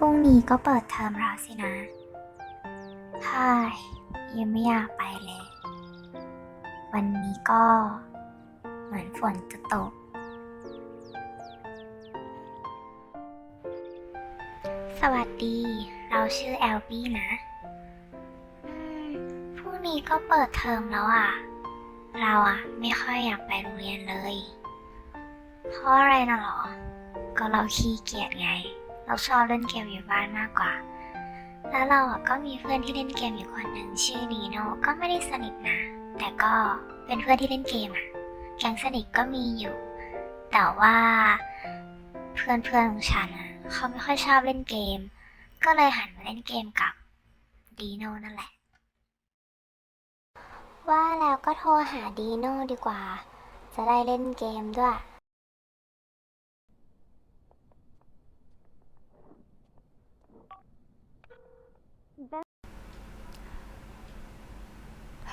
พรุ่งนี้ก็เปิดเทอมแล้วสินะฮ่ายยังไม่อยากไปเลย วันนี้ก็เหมือนฝนจะตก สวัสดี เราชื่อแอลบี้นะอืมพรุ่งนี้ก็เปิดเทอมแล้วอะ เราอะไม่ค่อยอยากไปโรงเรียนเลย เพราะอะไรนะหรอ ก็เราขี้เกียจไง เราชอบเล่นเกมอยู่บ้านมากกว่า แล้วเราก็มีเพื่อนที่เล่นเกมอยู่คนหนึ่งชื่อนีโน่ก็ไม่ได้สนิทนะ แต่ก็เป็นเพื่อนที่เล่นเกมอะแก๊งสนิทก็มีอยู่ แต่ว่าเพื่อนเพื่อนของฉันอะเขาไม่ค่อยชอบเล่นเกม ก็เลยหันมาเล่นเกมกับดีโน่นั่นแหละ ว่าแล้วก็โทรหาดีโน่ดีกว่า จะได้เล่นเกมด้วย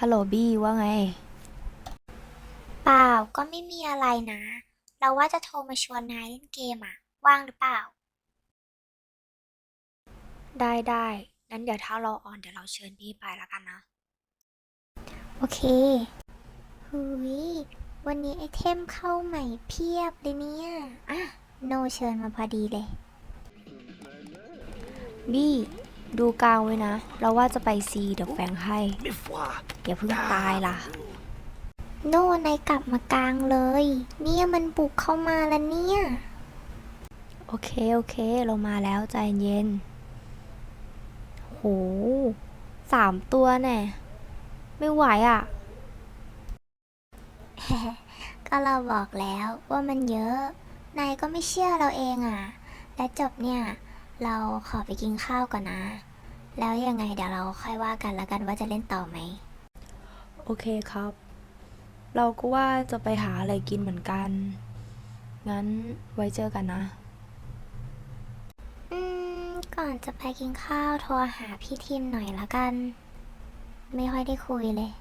ฮัลโหลบี้ว่าไง เปล่าก็ไม่มีอะไรนะ เราว่าจะโทรมาชวนนายเล่นเกมอะว่างหรือเปล่า ได้ได้งั้นเดี๋ยวถ้าเราออนเดี๋ยวเราเชิญบี้ไปแล้วกันนะ โอเคหุยวันนี้ไอเทมเข้าใหม่เพียบเลยเนี่ยอะโนเชิญมาพอดีเลย บี้ ดูกลางไว้นะ เราว่าจะไปซีเดี๋ยวแฟงให้ Mais foi อย่าเพิ่งตายล่ะ โน่นายกลับมากลางเลย เนี่ยมันบุกเข้ามาแล้วเนี่ย โอเค โอเค เรามาแล้วใจเย็น โหสามตัวแน่ไม่ไหวอะ ก็เราบอกแล้วว่ามันเยอะ นายก็ไม่เชื่อเราเองอะ และจบเนี่ย เราขอไปกินข้าวก่อนนะ แล้วยังไงเดี๋ยวเราค่อยว่ากันแล้วกันว่าจะเล่นต่อไหม โอเคครับ เราก็ว่าจะไปหาอะไรกินเหมือนกัน งั้นไว้เจอกันนะ อืม ก่อนจะไปกินข้าวโทรหาพี่ทีมหน่อยละกัน ไม่ค่อยได้คุยเลย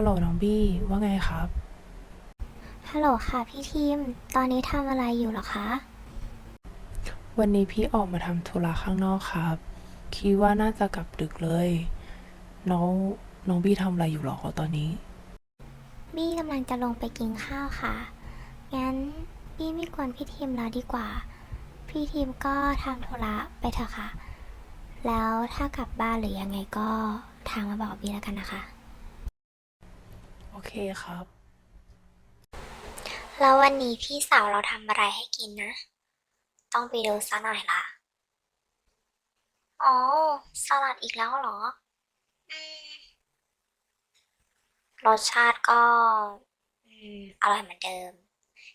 ฮัลโหลน้องบี้ว่าไงครับ ฮัลโหลค่ะพี่ทีม ตอนนี้ทำอะไรอยู่เหรอคะ วันนี้พี่ออกมาทำธุระข้างนอกครับ คิดว่าน่าจะกลับดึกเลย น้องน้องบี้ทำอะไรอยู่หรอตอนนี้ บี้กำลังจะลงไปกินข้าวค่ะ งั้นบี้ไม่กวนพี่ทีมแล้วดีกว่า พี่ทีมก็ทำธุระไปเถอะค่ะ แล้วถ้ากลับบ้านหรือยังไงก็ทางมาบอกบี้แล้วกันนะคะโอ เคครับ แล้ววันนี้พี่สาวเราทำอะไรให้กินนะ ต้องไปดูซะหน่อยละอ๋อสลัดอีกแล้วเหรออืมรสชาติก็อืมอร่อยเหมือนเดิม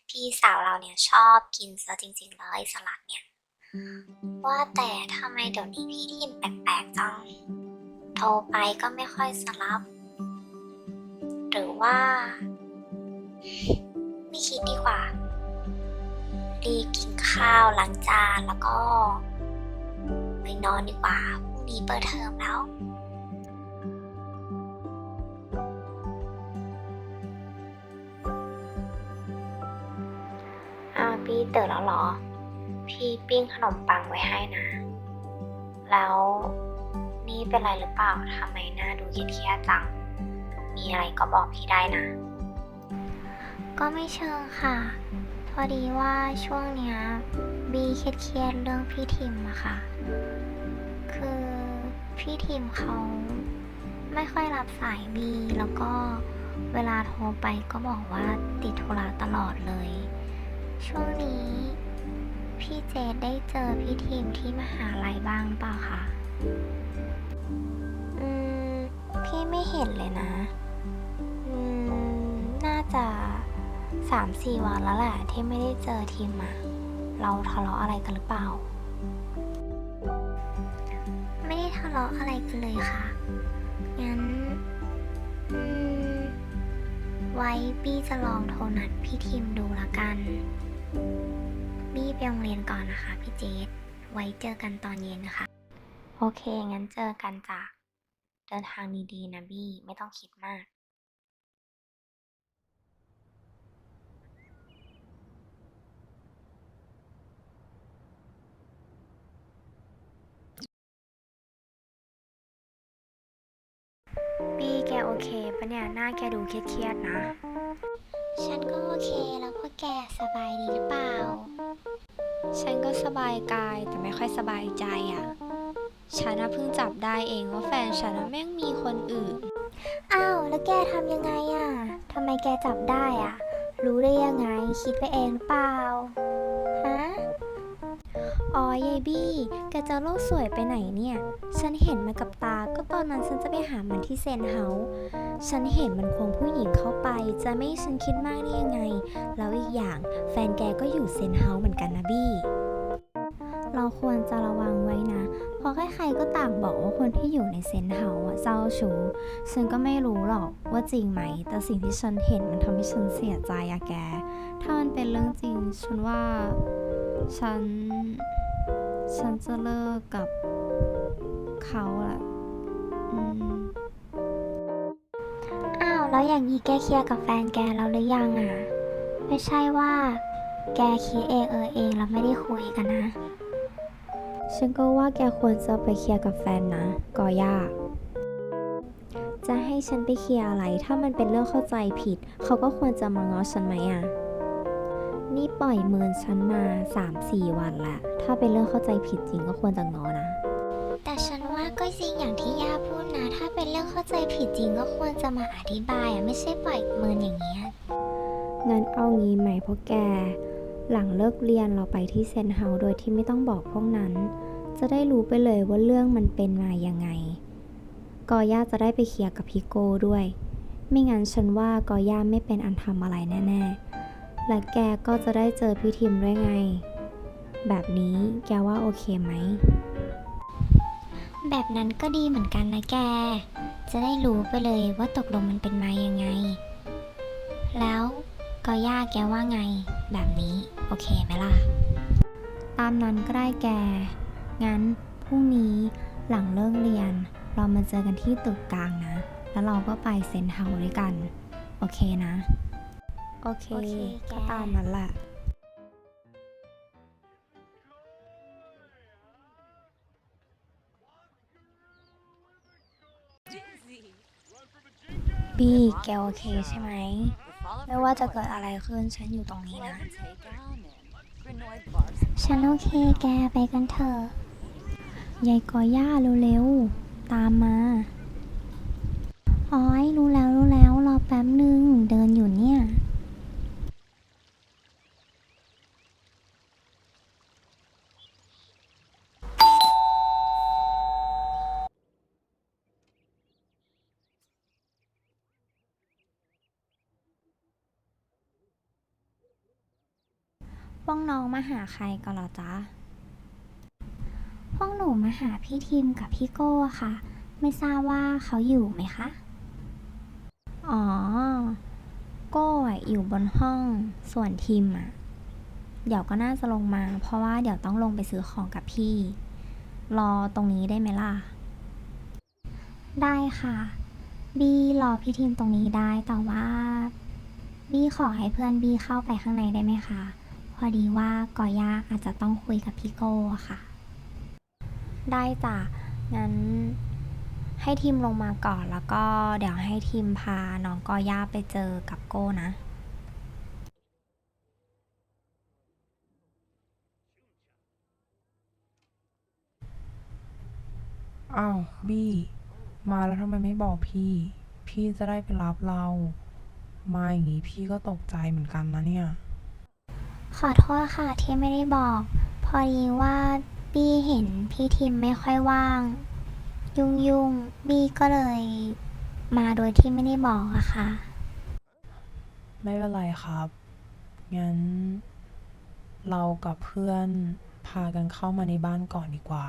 พี่สาวเราเนี่ยชอบกินซะจริงๆเลยสลัดเนี่ย ว่าแต่ทำไมเดี๋ยวนี้พี่ทีมแปลกๆจัง โทรไปก็ไม่ค่อยสลับ หรือว่า ไม่คิดดีกว่า รีบกินข้าวล้างจานแล้วก็ ไปนอนดีกว่าพรุ่งนี้เปิดเทอมแล้วอ้าวพี่ตื่นแล้วหรอ พี่ปิ้งขนมปังไว้ให้นะ แล้วนี่เป็นไรหรือเปล่าทำไมหน้าดูเครียดๆจัง มีอะไรก็บอกพี่ได้นะ ก็ไม่เชิงค่ะ พอดีว่าช่วงเนี้ยบีเครียดเรื่องพี่ทิมอะค่ะ คือพี่ทิมเขาไม่ค่อยรับสายบีแล้วก็เวลาโทรไปก็บอกว่าติดธุระตลอดเลย ช่วงนี้พี่เจดได้เจอพี่ทิมที่มหาลัยบ้างหรือเปล่าคะ อืม พี่ไม่เห็นเลยนะ จะสามสี่วันแล้วแหละที่ไม่ได้เจอทีมอะเราทะเลาะอะไรกันหรือเปล่า ไม่ได้ทะเลาะอะไรกันเลยค่ะงั้นอืมไว้บี้จะลองโทรนัดพี่ทีมดูละกัน บี้ไปโรงเรียนก่อนนะคะพี่เจษไว้เจอกันตอนเย็นนะคะ โอเค งั้นเจอกันจ้ะเดินทางดีๆนะบี้ไม่ต้องคิดมาก บี้แกโอเคปะเนี่ยหน้าแกดูเครียดๆนะ ฉันก็โอเคแล้วพวกแกสบายดีหรือเปล่า ฉันก็สบายกายแต่ไม่ค่อยสบายใจอะ่ะ ฉันน่ะเพิ่งจับได้เองว่าแฟนฉันน่ะแม่งมีคนอื่น อ้าว แล้วแกทำยังไงอะ่ะทำไมแกจับได้อะ่ะ รู้ได้ยังไงคิดไปเองหรือเปล่า ฮะ อ๋อยายบี้ แกจะโลกสวยไปไหนเนี่ย ฉันเห็นมากับตา ก็ตอนนั้นฉันจะไปหามันที่เซนเฮาส์ฉันเห็นมันควงผู้หญิงเข้าไป จะไม่ให้ฉันคิดมากได้ยังไง แล้วอีกอย่างแฟนแกก็อยู่เซนเฮาส์เหมือนกันนะบี้ เราควรจะระวังไว้นะ เพราะใครๆก็ต่างบอกว่าคนที่อยู่ในเซนเฮาส์อะเจ้าชู้ ฉันก็ไม่รู้หรอกว่าจริงไหม แต่สิ่งที่ฉันเห็นมันทำให้ฉันเสียใจอะแก ถ้ามันเป็นเรื่องจริง ฉันว่า ฉัน ฉันจะเลิกกับเขาแหละ อืมอ้าว แล้วอย่างนี้แกเคลียร์กับแฟนแกแล้วหรือยังอะ ไม่ใช่ว่า แกคิดเองเออเองแล้วไม่ได้คุยกันนะ ฉันก็ว่าแกควรจะไปเคลียร์กับแฟนนะกอย่าจะให้ฉันไปเคลียร์อะไร ถ้ามันเป็นเรื่องเข้าใจผิด เขาก็ควรจะมาง้อฉันไหมอะ นี่ปล่อยเมินฉันมา 3-4 วันละ ถ้าเป็นเรื่องเข้าใจผิดจริงก็ควรจะง้อนะ แต่ฉันว่าก็จริงอย่างที่ย่าพูดนะถ้า เป็นเรื่องเข้าใจผิดจริงก็ควรจะมาอธิบายอะไม่ใช่ปล่อยมินอย่างเงี้ย งั้นเอางี้ไหมพวกแก หลังเลิกเรียนเราไปที่เซนเฮาโดยที่ไม่ต้องบอกพวกนั้น จะได้รู้ไปเลยว่าเรื่องมันเป็นมายังไง กอย่าจะได้ไปเคลียร์กับพี่โก้ด้วย ไม่งั้นฉันว่ากอย่าไม่เป็นอันทำอะไรแน่ ๆ และแกก็จะได้เจอพี่ทิมด้วยไง แบบนี้แกว่าโอเคไหม แบบนั้นก็ดีเหมือนกันนะแก จะได้รู้ไปเลยว่าตกลงมันเป็นมายังไง แล้วก็ย่าแกว่าไง แบบนี้โอเคไหมล่ะ ตามนั้นก็ได้แก งั้นพรุ่งนี้หลังเลิกเรียน เรามาเจอกันที่ตึกกลางนะ แล้วเราก็ไปเซนเฮาส์ด้วยกัน โอเคนะ โอเคโอเคแกก็ตามนั้นแหละ บี้แกโอเคใช่ไหม ไม่ว่าจะเกิดอะไรขึ้นฉันอยู่ตรงนี้นะ ฉันโอเคแกไปกันเถอะยายกอย่าเร็วๆ ตามมาอ๋อยรู้แล้วรู้แล้วรอแป๊บนึง เดินอยู่เนี่ย พวกน้องมาหาใครกันเหรอจ๊ะ พวกหนูมาหาพี่ทีมกับพี่โก้ค่ะ ไม่ทราบว่าเขาอยู่ไหมคะ อ๋อ โก้อะอยู่บนห้อง ส่วนทีมอะ เดี๋ยวก็น่าจะลงมา เพราะว่าเดี๋ยวต้องลงไปซื้อของกับพี่ รอตรงนี้ได้ไหมล่ะ ได้ค่ะ บี้รอพี่ทีมตรงนี้ได้ แต่ว่า บี้ขอให้เพื่อนบี้เข้าไปข้างในได้ไหมคะพ อดีว่ากอย่าอาจจะต้องคุยกับพี่โก้ค่ะ ได้จ้ะ งั้นให้ทีมลงมาก่อนแล้วก็เดี๋ยวให้ทีมพาน้องกอย่าไปเจอกับโก้นะ อ้าว บี้ มาแล้วทำไมไม่บอกพี่ พี่จะได้ไปรับเรา มาอย่างงี้พี่ก็ตกใจเหมือนกันนะเนี่ย ขอโทษค่ะที่ไม่ได้บอก พอดีว่าบี้เห็นพี่ทิมไม่ค่อยว่าง ยุ่งยุ่งบี้ก็เลย มาโดยที่ไม่ได้บอกอะค่ะ ไม่เป็นไรครับ งั้น เรากับเพื่อนพากันเข้ามาในบ้านก่อนดีกว่า